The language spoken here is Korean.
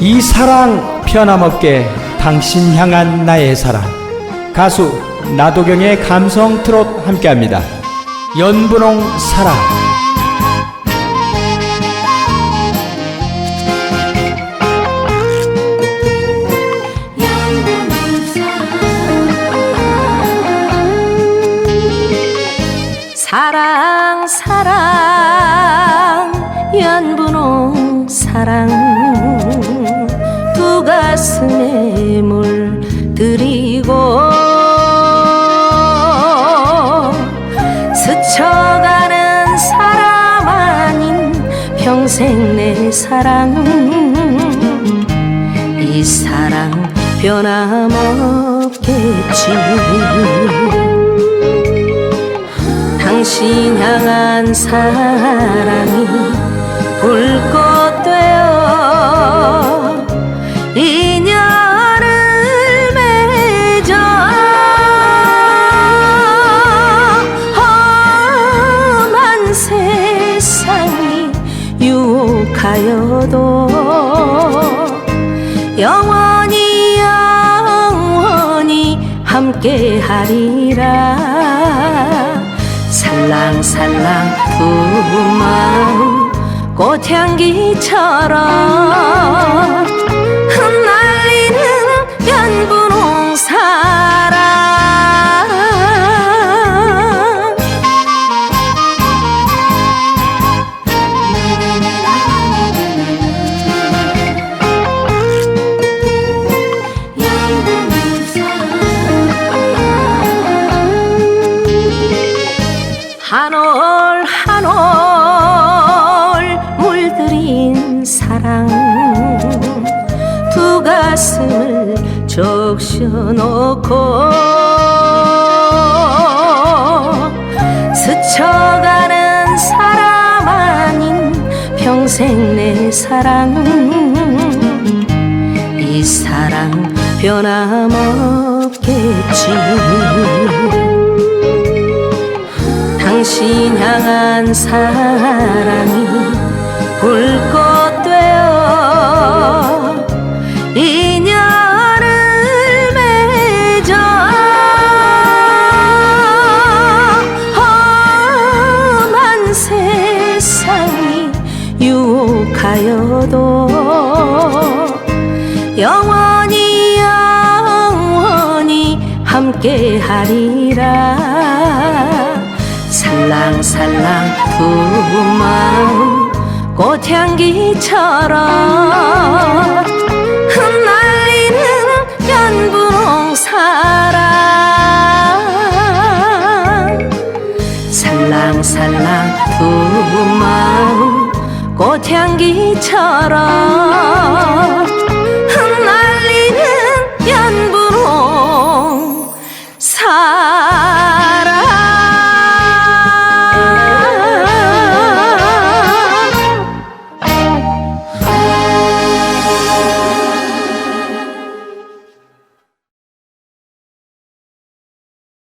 이 사랑 변함없게 당신 향한 나의 사랑. 가수 나도경의 감성 트롯 함께합니다. 연분홍 사랑. 사랑 사랑 연분홍 사랑 평생 내 사랑. 이 사랑 변함없겠지. 당신 향한 사랑이 불꽃 되어 인연을 맺어 험한 세상이 유혹하여도 영원히 영원히 함께하리라. 살랑살랑 두 마음 꽃향기처럼 한올 한올 물들인 사랑. 두 가슴을 적셔놓고 스쳐가는 사람 아닌 평생 내 사랑. 이 사랑 변함없겠지 당신 향한 사랑이 불꽃 되어 인연을 맺어 험한 세상이 유혹하여도 영원히 영원히 함께하리라 살랑살랑 두 마음 꽃향기처럼 흩날리는 연분홍 사랑. 살랑살랑 두 마음 꽃향기처럼